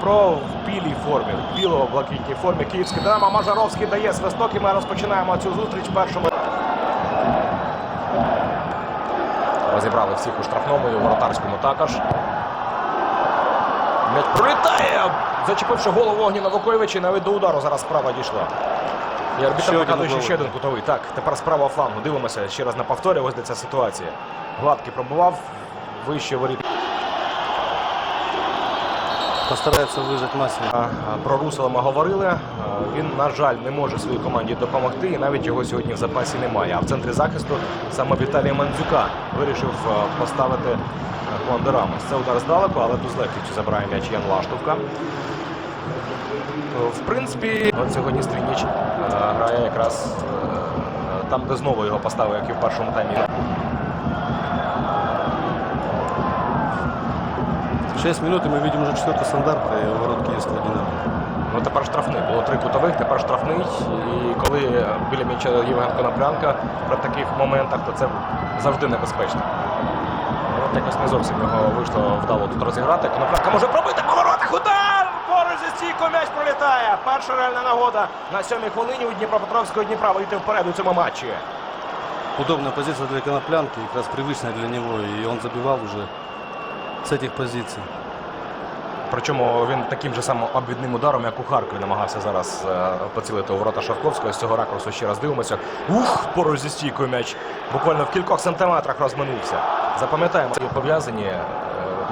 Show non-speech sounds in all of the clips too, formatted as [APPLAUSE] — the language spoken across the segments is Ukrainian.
Про в білій формі, в біло-блакитній формі київський Динамо Мажаровський дає свисток і ми розпочинаємо цю зустріч в першому. Розібрали всіх у штрафному і у воротарському також. М'яч пролітає, зачепивши голову Огніна Вуковича, і навіть до удару зараз справа дійшла. І арбітр Ще один показує, що ще один кутовий. Так, тепер справа флангу. Дивимося ще раз на повторі. Ось де ця ситуація. Гладкий пробував, вище воріт. Постарается выжать максимум. Про Русела ми говорили. Він, на жаль, не може своїй команді допомогти, і навіть його сьогодні в запасі немає. А в центрі захисту саме Віталій Мандзюка вирішив поставити Рамос. Це удар здалеку, але тут з легкістю забирає м'яч Ян Лаштовка. В принципі, от сьогодні Стрініч грає якраз там, де знову його поставив, як і в першому таймі. 6 минут, и мы видим уже четвертый стандарт и ворот киевского «Динамо». Ну тепер штрафний. Було три кутових, тепер штрафний. І коли біля м'яча Євген Коноплянка при таких моментах, то це завжди небезпечно. Ну, От якось не зовсім його вийшло вдало тут розіграти. Коноплянка може пробити по воротах. Удар! Поруч зі стійкою м'яч пролітає. Перша реальна нагода на сьомій хвилині у Дніпропетровського Дніпра вийти вперед у цьому матчі. Удобная позиция для Коноплянки, как раз привычная для него, и он забивал уже с этих позиций. Причому він таким же самим обвідним ударом, як у Харкові, намагався зараз е, поцілити у ворота Шавковського. З цього ракурсу ще раз дивимося. Ух, поруч зі стійкою м'яч буквально в кількох сантиметрах розминувся. Запам'ятаємо, це пов'язані е,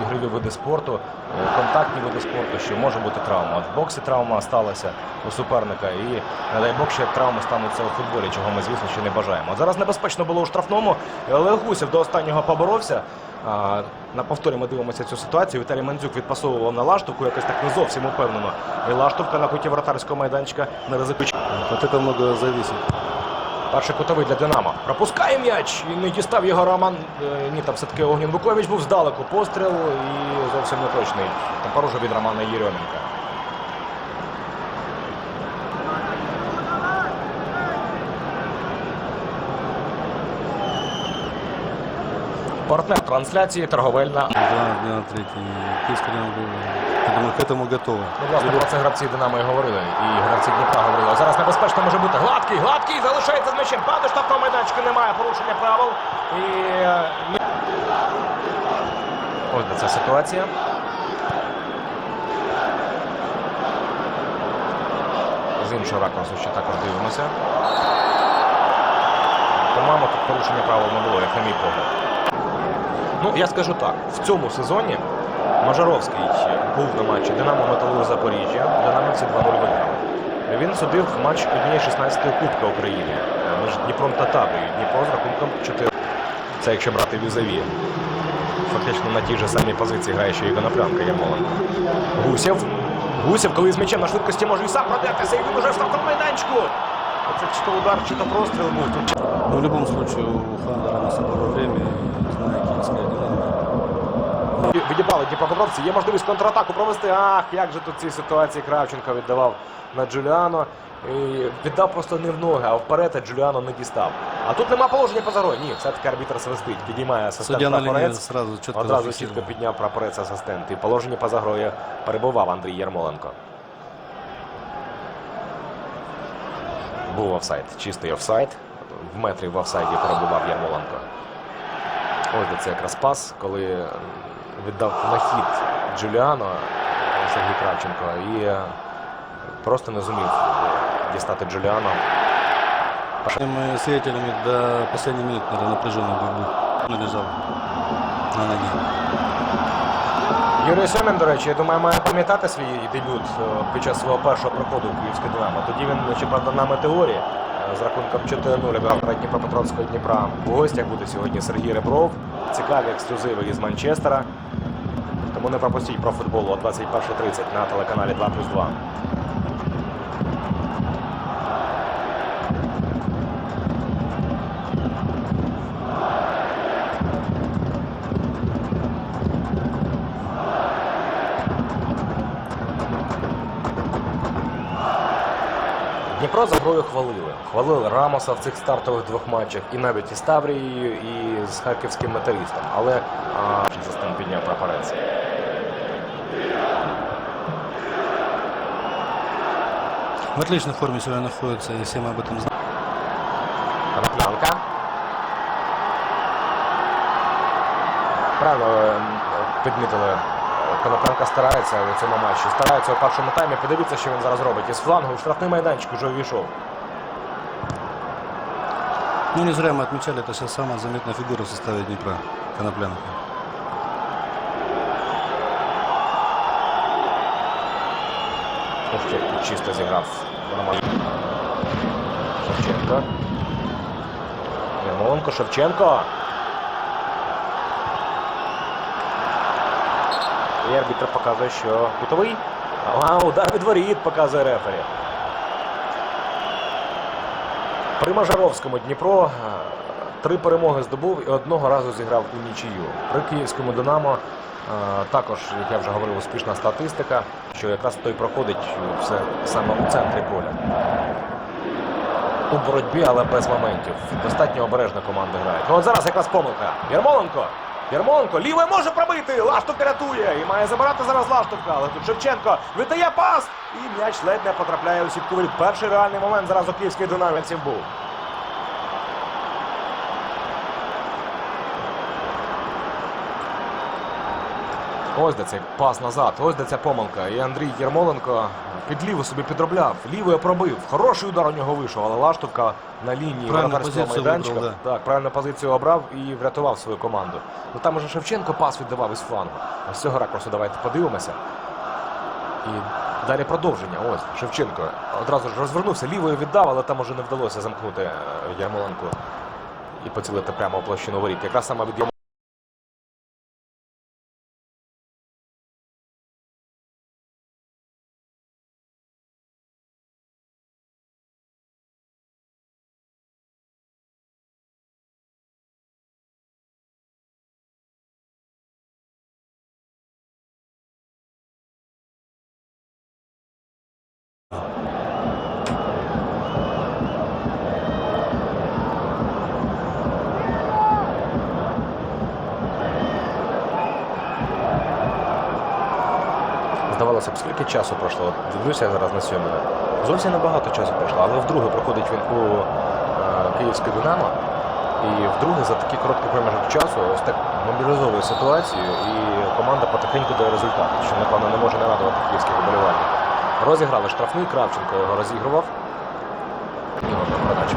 ігрові види спорту, е, контактні види спорту, що може бути травма. В боксі травма сталася у суперника, і не дай Бог, як травми стануться у футболі, чого ми, звісно, ще не бажаємо. Зараз небезпечно було у штрафному, але Гусєв до останнього поборовся. На повторі ми дивимося цю ситуацію. Віталій Мандзюк відпасовував на лаштовку, якось так не зовсім упевнено. І лаштовка на куті вратарського майданчика не ризикує. От много. Перший кутовий для Динамо. Пропускає м'яч і не дістав його Роман. е, Ні, там все-таки Огнін Букович був здалеку. Постріл і зовсім не точний. Там уже від Романа Єрьоменка. Партнер трансляції торговельна. Да, я к этому готово. Ну, власне, про це гравці Динамо і говорили. І гравці Дніпра говорили. А Зараз небезпечно може бути. Гладкий, гладкий, залишається з м'ячем. Падає штрафного майданчика, немає порушення правил. І е, ось де ця ситуація. З іншого ракурсу ще також дивимося. По-моєму, тут порушення правил не було, як на мій погляд. Ну, я скажу так, в цьому сезоні Мажаровський був на матчі Динамо Металург Запоріжжя. Динамівці 2-0 виграли. Він судив матч однієї 16-ї Кубка України між Дніпром та Таврією. Дніпро з рахунком 4. Це якщо брати візаві. Фактично на тій же самій позиції грає ще і Коноплянка Ярмоленко. Гусєв. Гусєв, коли з м'ячем на швидкості може і сам продертися, і він уже в штрафному майданчику. Це чи то удар, чи то простріл був. Но в любом случае у Хана Рамоса было время, Відібрали Дніпропетровці. Є можливість контратаку провести. Ах, як же тут в цій ситуації Кравченко віддавав на Джуліано. І віддав просто не в ноги, а вперед, а Джуліано не дістав. А тут нема положення поза грою. Ні, все-таки арбітр свистить. Підіймає асистент Судья прапорець. сразу четко Одразу чітко підняв прапорець асистент. І положення поза грою перебував Андрій Ярмоленко. Був офсайд. Чистий офсайд. В метрі в офсайді перебував Ярмоленко. Ось де це якраз пас, коли віддав на хід Джуліано Сергій Кравченко і е, просто не зумів дістати Джуліано. Мы свидетелями до последней минуты, наверное, напряженной борьбы. Он лежал на ноге. Юрій Сьомін, до речі, я думаю, має пам'ятати свій дебют е, під час свого першого приходу в Київське Динамо. Тоді він, щоправда, на метеорі е, з рахунком 4-0 обіграв перед Дніпропетровського Дніпра. В гостях буде сьогодні Сергій Ребров. Цікаві ексклюзиви із Манчестера. Тому не пропустіть про футбол о 21.30 на телеканалі 2 плюс 2. Дніпро за грою хвалили. Хвалили Рамоса в цих стартових двох матчах, і навіть із Таврією, і з харківським металістом. Але а, за стан підняв прапорець. В отличной форме сегодня находится, и все мы об этом знаем. Правильно підмітили Коноплянка старається у цьому матчі. Старається у першому таймі. Подивіться, що він зараз робить. Із флангу в штрафний майданчик вже увійшов. Ну, не зря мы отмечали, это сейчас самая заметная фигура в составе Днепра, Коноплянка. Шевченко чисто зіграв Роман. Шевченко. Ярмоленко, Шевченко. І арбітр показує, що кутовий. А, удар від воріт показує рефері. При Мажаровському Дніпро три перемоги здобув і одного разу зіграв у нічию. При київському Динамо також, як я вже говорив, успішна статистика, що якраз той проходить все саме у центрі поля. У боротьбі, але без моментів. Достатньо обережно команди грають. Ну от зараз якраз помилка. Ярмоленко. Ярмоленко лівий може пробити. Лаштук рятує. І має забирати зараз Лаштовка. Але тут Шевченко віддає пас. І м'яч ледь не потрапляє у сітку. Перший реальний момент зараз у київських динаміці був. Ось де цей пас назад, ось де ця помилка. І Андрій Єрмоленко під ліву собі підробляв, лівою пробив. Хороший удар у нього вийшов, але Лаштовка на лінії позицію майданчика. вибрав, Так, правильну позицію обрав і врятував свою команду. Ну там уже Шевченко пас віддавав із флангу. А з цього ракурсу давайте подивимося. І далі продовження. Ось Шевченко одразу ж розвернувся, лівою віддав, але там уже не вдалося замкнути е, Ярмоленку і поцілити прямо у площину воріт. Якраз саме від Здавалося б, скільки часу пройшло? Дивлюся зараз на Сьоміна. Зовсім небагато часу пройшло, але вдруге проходить він у е, Київське Динамо. І вдруге за такий короткий проміжок часу ось так мобілізовує ситуацію, і команда потихеньку дає результат, що, напевно, не може не радувати київських вболівальників. Розіграли штрафний, Кравченко його розігрував. Передачі.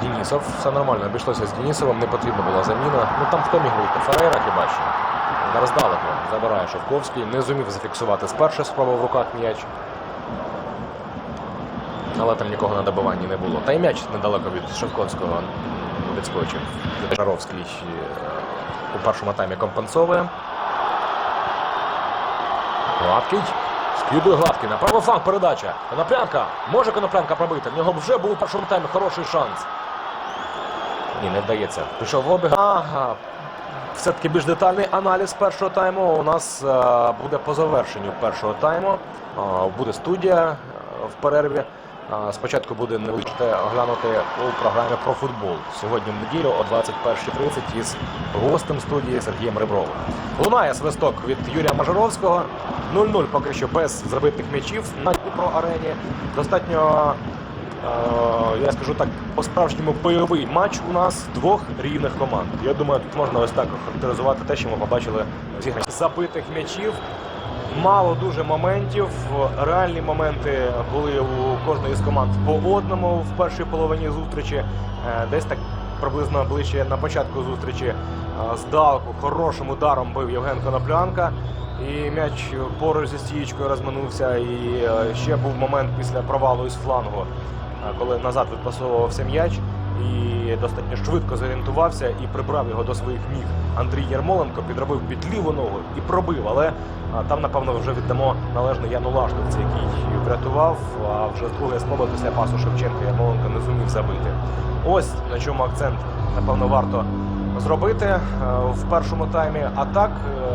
Дінісов. Все нормально, обійшлося з Дінісовим, не потрібна була заміна. Ну там хто міг вийти? Ферейра хіба що. Зараз далеко забирає Шовковський. Не зумів зафіксувати з першої спроби в руках м'яч. Але там нікого на добиванні не було. Та й м'яч недалеко від Шевковського відскочив. Жаровський е, у першому таймі компенсовує. Гладкий. Скидує гладкий. На правий фланг передача. Коноплянка. Може коноплянка пробити. В нього вже був у першому таймі хороший шанс. Ні, не вдається. Пішов в обіг. Ага. Все-таки більш детальний аналіз першого тайму у нас е, буде по завершенню першого тайму. Е, буде студія е, в перерві. Спочатку буде невеличке оглянути у програмі про футбол. Сьогодні в неділю о 21.30 із гостем студії Сергієм Ребровим. Лунає свисток від Юрія Мажоровського. 0-0 поки що без забитих м'ячів на Дніпро арені. Достатньо я скажу так, по-справжньому бойовий матч у нас двох рівних команд. Я думаю, тут можна ось так охарактеризувати те, що ми побачили в. Забитих м'ячів, мало дуже моментів. Реальні моменти були у кожної з команд по одному в першій половині зустрічі. Е, Десь так приблизно ближче на початку зустрічі е, здалеку хорошим ударом бив Євген Коноплянка. І м'яч поруч зі стієчкою розминувся. І е, ще був момент після провалу із флангу, е, коли назад відпасовувався м'яч і достатньо швидко зорієнтувався і прибрав його до своїх ніг. Андрій Ярмоленко підробив під ліву ногу і пробив. Але е, там, напевно, вже віддамо належне Яну Лаштовці, який врятував. А вже з другої спроби після пасу Шевченка Ярмоленко не зумів забити. Ось на чому акцент, напевно, варто зробити е, в першому таймі. А так,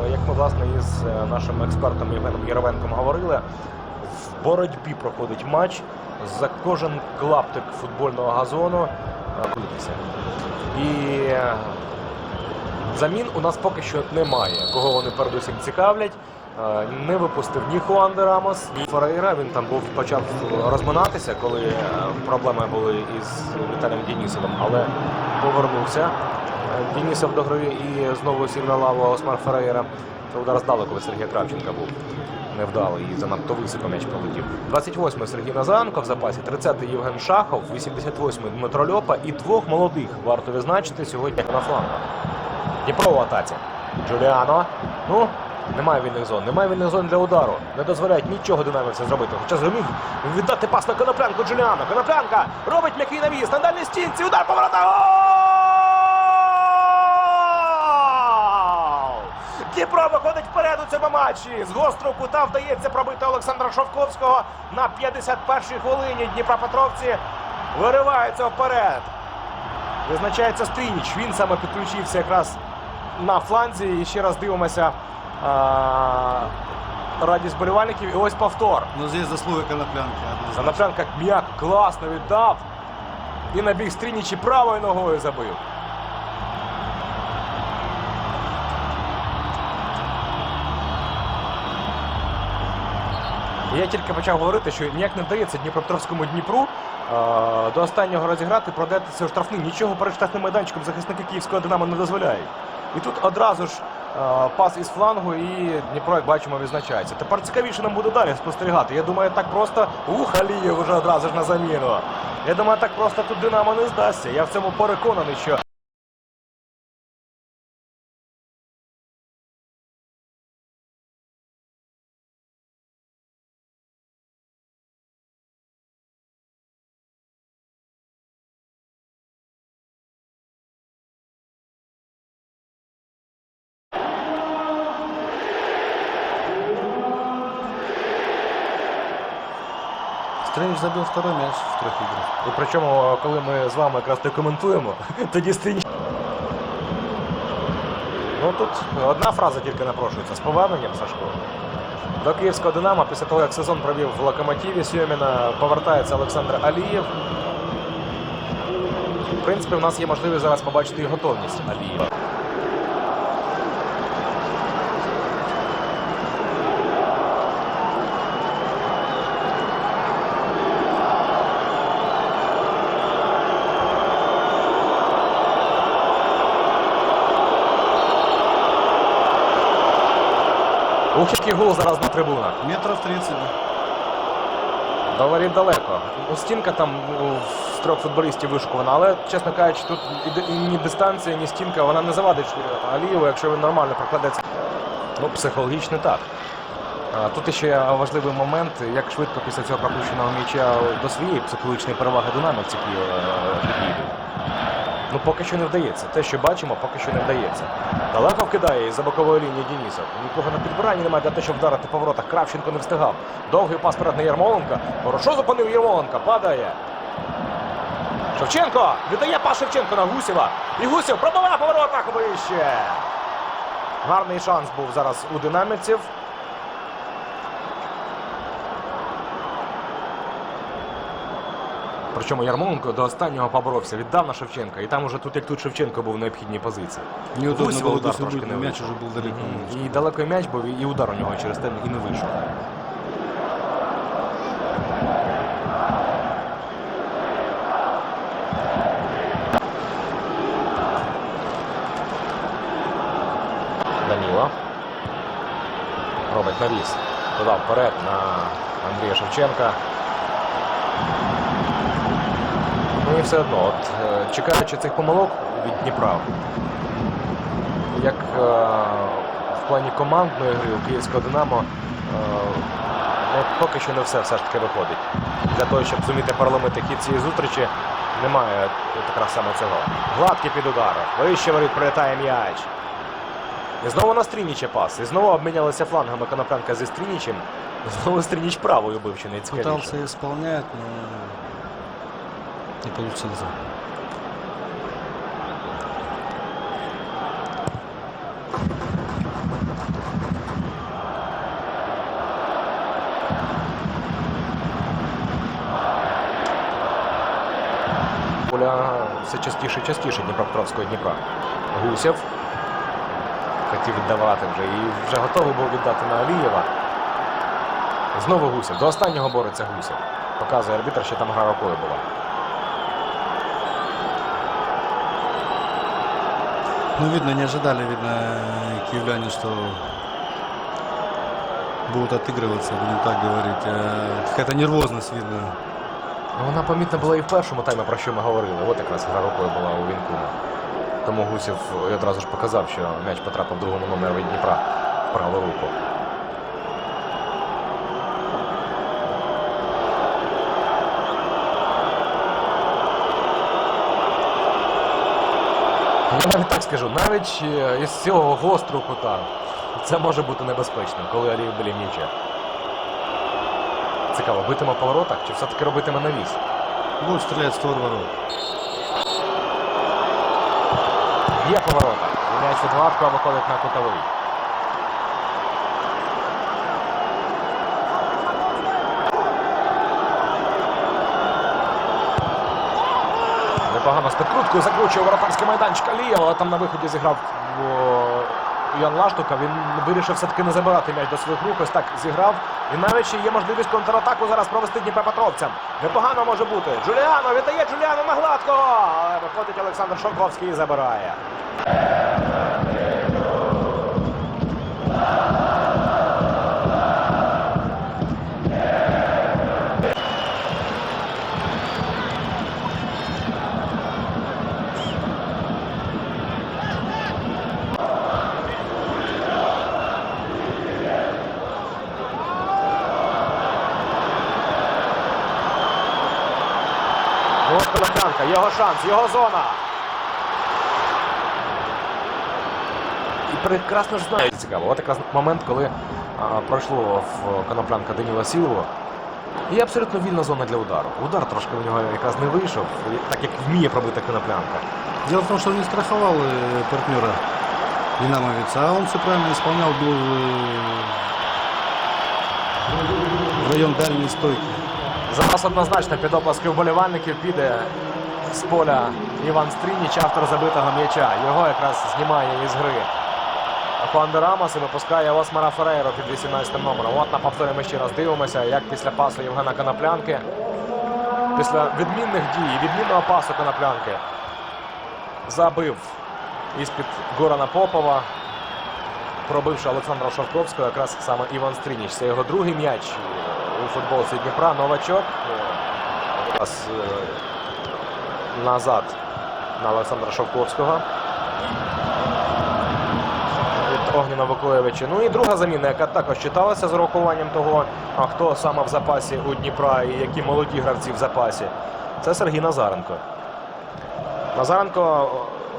е, як ми власне із е, нашим експертом Євгеном Яровенком говорили, в боротьбі проходить матч за кожен клаптик футбольного газону. е. І е, замін у нас поки що немає. Кого вони передусім цікавлять. е, не випустив ні Хуан де Рамос, ні Ферейра. Він там був почав розминатися, коли проблеми були із Віталієм Дінісовим, але повернувся. Дінісов до гри і знову сів на лаву Осмар Ферейра. Це удар здалеку, Сергія Кравченка був невдалий і занадто високо м'яч полетів. 28-й Сергій Назаренко в запасі, 30-й Євген Шахов, 88-й Дмитро Льопа і двох молодих варто відзначити сьогодні на флангах. Дніпро в атаці. Джуліано. Ну, немає вільних зон. Немає вільних зон для удару. Не дозволяють нічого динамівця зробити. Хоча зумів віддати пас на Коноплянку Джуліано. Коноплянка робить м'який навіс. На дальній стінці. Удар поворота. Дніпро виходить вперед у цьому матчі. З гострого кута вдається пробити Олександра Шовковського на 51-й хвилині. Дніпропетровці вириваються вперед. Визначається Стрініч. Він саме підключився якраз на фланзі. І ще раз дивимося а, радість болівальників. І ось повтор. Но здесь заслуга Коноплянки. Занапчанка м'як класно віддав. І набіг Стрініч і правою ногою забив. Я тільки почав говорити, що ніяк не вдається Дніпропетровському Дніпру е, до останнього розіграти, продатися у штрафний. Нічого перед штрафним майданчиком захисники київського Динамо не дозволяють. І тут одразу ж е, пас із флангу, і Дніпро, як бачимо, відзначається. Тепер цікавіше нам буде далі спостерігати. Я думаю, так просто ух, Алієв уже одразу ж на заміну. Я думаю, так просто тут Динамо не здасться. Я в цьому переконаний, що Стрэнч забил второй мяч в трех играх. І причому, коли ми з вами якраз документуємо, [LAUGHS] тоді стріні. Ну тут одна фраза тільки напрошується з поверненням Сашко. До київського Динамо після того, як сезон провів в локомотиві Сьоміна, повертається Олександр Алієв. В принципі, в нас є можливість зараз побачити і готовність Алієва. Ух, який гол зараз на трибунах. Метров 30. До воріт далеко. Ну, Стінка там з трьох футболістів вишукувана, але, чесно кажучи, тут і ні дистанція, ні стінка, вона не завадить Алієву, якщо він нормально прокладеться. Ну, психологічно так. А, Тут ще важливий момент, як швидко після цього пропущеного м'яча до своєї психологічної переваги динамівці Ки- підійдуть. Ну, поки що не вдається. Те, що бачимо, поки що не вдається. Далеко вкидає із-за бокової лінії Дінісов. Нікого на підбиранні немає для того, щоб вдарити по воротах. Кравченко не встигав. Довгий пас перед на Ярмоленка. Хорошо зупинив Ярмоленка. Падає. Шевченко віддає пас Шевченко на Гусєва. І Гусєв пробиває по воротах вище. Гарний шанс був зараз у динамівців. Причому Ярмоленко до останнього поборовся, віддав на Шевченка. І там уже тут, як тут Шевченко був в необхідній позиції. Неудобно Гусєва было удар бы трошки забыть, не мяч вийшов. уже был далеко. Мгм. І далеко м'яч був, і удар у нього через те і не вийшов. Даніло. Робить навіс. Туди вперед на Андрія Шевченка. Ну все одно, от е, чекаючи цих помилок від Дніпра, як е, в плані командної гри у Київського Динамо, е, ну, поки що не все все ж таки виходить. Для того, щоб зуміти переломити хід цієї зустрічі, немає якраз саме цього. Гладкий під ударом. Вище воріт прилітає м'яч. І знову на Стрініча пас. І знову обмінялися флангами Коноплянка зі Стрінічем. Знову Стрініч правою бив, що найцікавіше. Пытался исполнять, но не получилось. Поля все частіше і частіше Дніпропетровського Дніпра. Гусєв. хотів віддавати вже і вже готовий був віддати на Алієва. Знову Гусєв. До останнього бореться Гусєв. Показує арбітр, що там гра рукою була. Ну, видно, не ожидали, видно, киевляне, что будут отыгрываться, будем так говорить. Э, Какая-то нервозность видно. Ну, Вона помітна була і в першому таймі, про що ми говорили. От якраз гра рукою була у Вінкуна. Тому Гусєв і одразу ж показав, що м'яч потрапив в другому номері від Дніпра в праву руку. Навіть так скажу, навіть е, із цього гострого кута це може бути небезпечно, коли Алієв біля м'яча. Цікаво, битиме по воротах чи все-таки робитиме навіс? Ну, стрелять з створ ворот. Є поворота. М'яч відгладко виходить на кутовий. Непогано з підкруткою закручує воротарський майданчик Алія, але там на виході зіграв Ян Лаштука. Він вирішив все-таки не забирати м'яч до своїх рук. Ось так зіграв. І навіть ще є можливість контратаку зараз провести Дніпропетровцям. Непогано може бути. Джуліано віддає Джуліано на гладко. Але виходить Олександр Шовковський і забирає. Ось Колоханка, його шанс, його зона. І прекрасно ж знають цікаво. От якраз момент, коли а, пройшло в коноплянка Даніла Сілова. І абсолютно вільна зона для удару. Удар трошки у нього якраз не вийшов, так як вміє пробити коноплянка. Дело в том, что он не страховал э, партнера Динамовица, а он все правильно исполнял, э, в район дальней стойки. Зараз однозначно під оплески вболівальників піде з поля Іван Стрініч, автор забитого м'яча. Його якраз знімає із гри. Хуан де і випускає Осмара Ферейро під 18 номером. От на повторі ми ще раз дивимося, як після пасу Євгена Коноплянки, після відмінних дій, відмінного пасу Коноплянки, забив із-під Горана Попова, пробивши Олександра Шовковського, якраз саме Іван Стрініч. Це його другий м'яч у футболці Дніпра. Новачок. Назад на Олександра Шовковського. Від Огніна Вакуєвича. Ну і друга заміна, яка також читалася з урахуванням того, а хто саме в запасі у Дніпра і які молоді гравці в запасі. Це Сергій Назаренко. Назаренко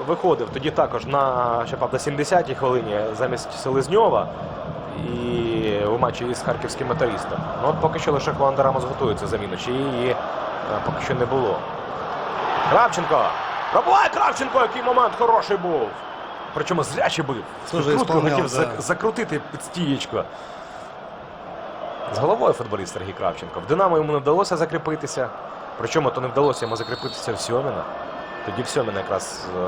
виходив тоді також на щоправда 70-й хвилині замість Селезньова і у матчі із харківським металістом. Ну от поки що лише Хуан де Рамос готується заміну, чи її е, поки що не було. Кравченко! Пробуває Кравченко, який момент хороший був. Причому зряче бив. Тоже хотів да. закрутити під стієчко. З головою футболіст Сергій Кравченко. В Динамо йому не вдалося закріпитися. Причому то не вдалося йому закріпитися в Сьоміна. Тоді в Сьоміна якраз е,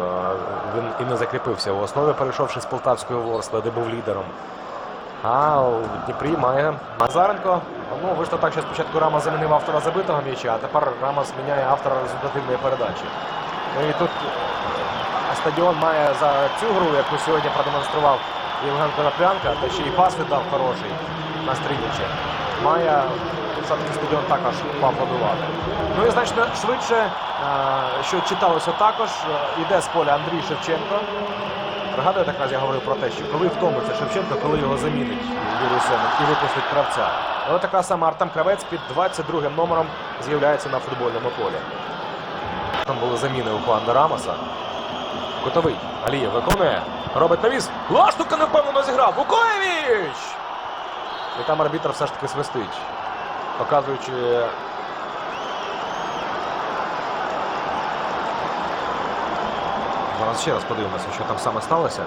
він і не закріпився в основі, перейшовши з Полтавської Ворскли, де був лідером. А у Дніпрі має Назаренко. Ну, вийшло так, що спочатку Рама замінив автора забитого м'яча, а тепер Рама зміняє автора результативної передачі. Ну і тут е, стадіон має за цю гру, яку сьогодні продемонстрував Євген Коноплянка, та ще й пас віддав хороший на Стрінічі. Має все-таки стадіон також поаплодувати. Ну і значно швидше, е, що читалося також, е, іде з поля Андрій Шевченко. Пригадуєте, якраз я говорив про те, що коли втомиться Шевченко, коли його замінить Юрій і випустить кравця. От така сама Артем Кравець під 22 номером з'являється на футбольному полі. Там були заміни у Хуан де Рамоса. Котовий. Алієв виконує. Робить навіс. Лаштука невпевнено зіграв. Вукоєвіч! І там арбітр все ж таки свистить, показуючи. Зараз ще раз подивимося, що там саме сталося.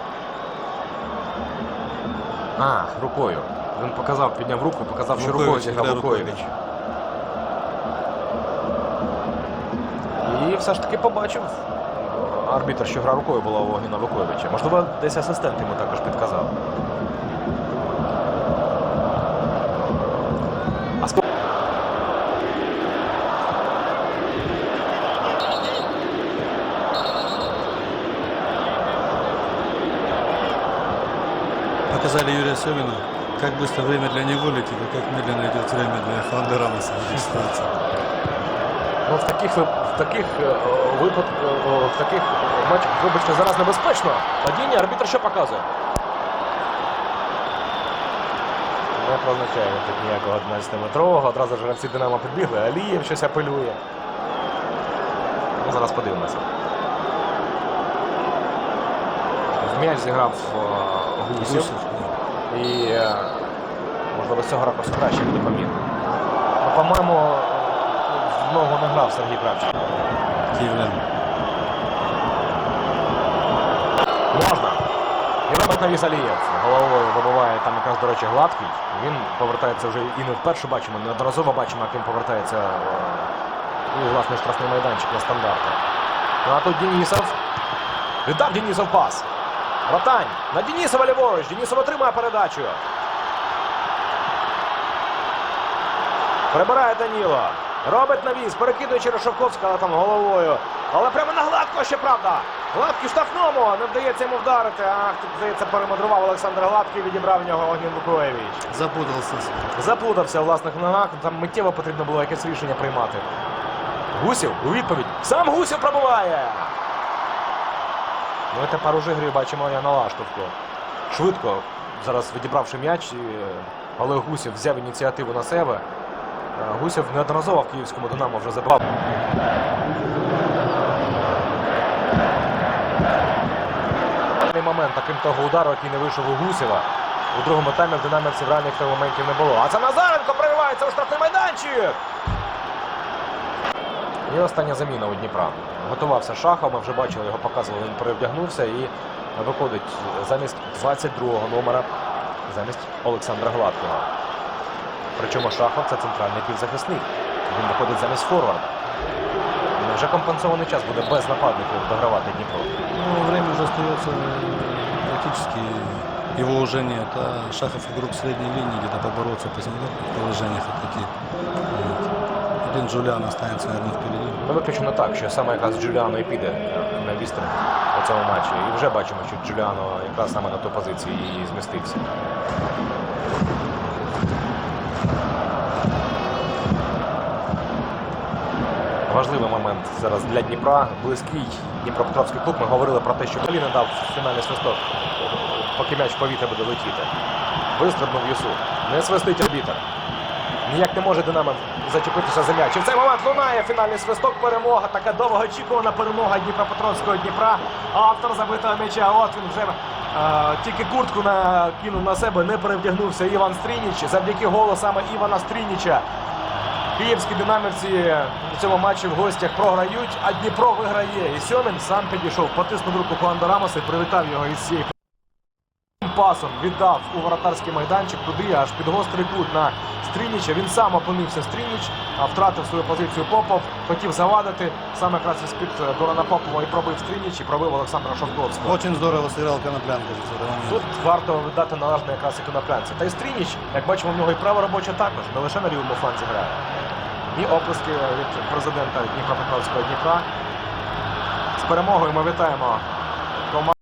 А, рукою. Він показав, підняв руку, показав, що рукою зіграв грає І все ж таки побачив арбітр, що гра рукою була у Огіна Луковича. Можливо, десь асистент йому також підказав. Показали Юрия Семина, как быстро время для него летит, и как медленно идет время для Фанды Рамоса в этой ситуации. Ну, в таких, ви- в таких е, випадках, в таких матчах, вибачте, зараз небезпечно. Падіння, арбітр що показує? Не прозначає він тут ніякого 11-метрового. Одразу ж гравці Динамо підбігли. Алієв щось апелює. Ну, зараз подивимося. В м'яч зіграв е, Гусів. І е, можливо з цього ракурсу краще буде помітно. Ну, по-моєму, е, в ногу не грав Сергій Кравченко. киевлян. Можна. І робить навіс Алієв. Головою вибиває там якраз, до речі, гладкий. Він повертається вже і не вперше бачимо, неодноразово бачимо, як він повертається е, у власний штрафний майданчик на стандарти. Ну а тут Денісов. Віддав Денісов пас. Ротань. На Денісова ліворуч. Денісов отримає передачу. Прибирає Даніло. Робить навіс, перекидує через Шовковська, але там головою. Але прямо на Гладкого ще правда. Гладкий штрафному. Не вдається йому вдарити. Ах, тут, здається, перемудрував Олександр Гладкий, відібрав в нього Огнін Лукоєвич. Запутался. Заплутався в власних ногах. Там миттєво потрібно було якесь рішення приймати. Гусів у відповідь. Сам Гусів пробуває. Ну і тепер у Жигрі бачимо я на лаштовку. Швидко, зараз відібравши м'яч, е, Гусів взяв ініціативу на себе. Е, Гусів неодноразово в київському Динамо вже забивав. Момент, крім того удару, який не вийшов у Гусєва. У другому таймі в динамівців реальних моментів не було. А це Назаренко проривається у штрафний майданчик. І остання заміна у Дніпра. Готувався Шахов, ми вже бачили, його показували, він перевдягнувся і виходить замість 22-го номера, замість Олександра Гладкого. Причому Шахов це центральний півзахисник. Він виходить замість форварда. Вже компенсований час буде без нападників догравати Дніпро. Ну, время уже остается э, практически его уже нет. А Шахов игрок средней линии, где-то побороться по положениях. Вот. Один Джулиан останется, наверное, впереди. Ну, виключно так, що саме якраз Джуліано і піде на вістрим у цьому матчі. І вже бачимо, що Джуліано якраз саме на ту позицію і змістився. Важливий момент зараз для Дніпра. Близький Дніпропетровський клуб. Ми говорили про те, що Калі не дав фінальний свисток, поки м'яч в повітря буде летіти. Вистрибнув Юсу. Не свистить арбітер. Ніяк не може Динамо зачепитися за м'яч. І в цей момент лунає фінальний свисток. Перемога. Така довгоочікувана перемога Дніпропетровського Дніпра. Автор забитого м'яча. От він вже е, тільки куртку накинув на себе, не перевдягнувся Іван Стрініч. Завдяки голу саме Івана Стрініча. Київські динамівці в цьому матчі в гостях програють, а Дніпро виграє. І Сьомін сам підійшов, потиснув руку Хуанда Рамоса і привітав його із цієї пасом віддав у воротарський майданчик туди, аж під гострий кут на Стрініча. Він сам опинився Стрініч, а втратив свою позицію Попов, хотів завадити. Саме якраз із під Дорана Попова і пробив Стрініч, і пробив Олександра Шовковського. Очень здорово сыграл Коноплянка. Тут варто віддати належне якраз і коноплянці. Та й Стрініч, як бачимо, в нього і право робоче також, не лише на лівому фланзі грає. І оплески від президента Дніпропетровського Дніпра. З перемогою ми вітаємо команду.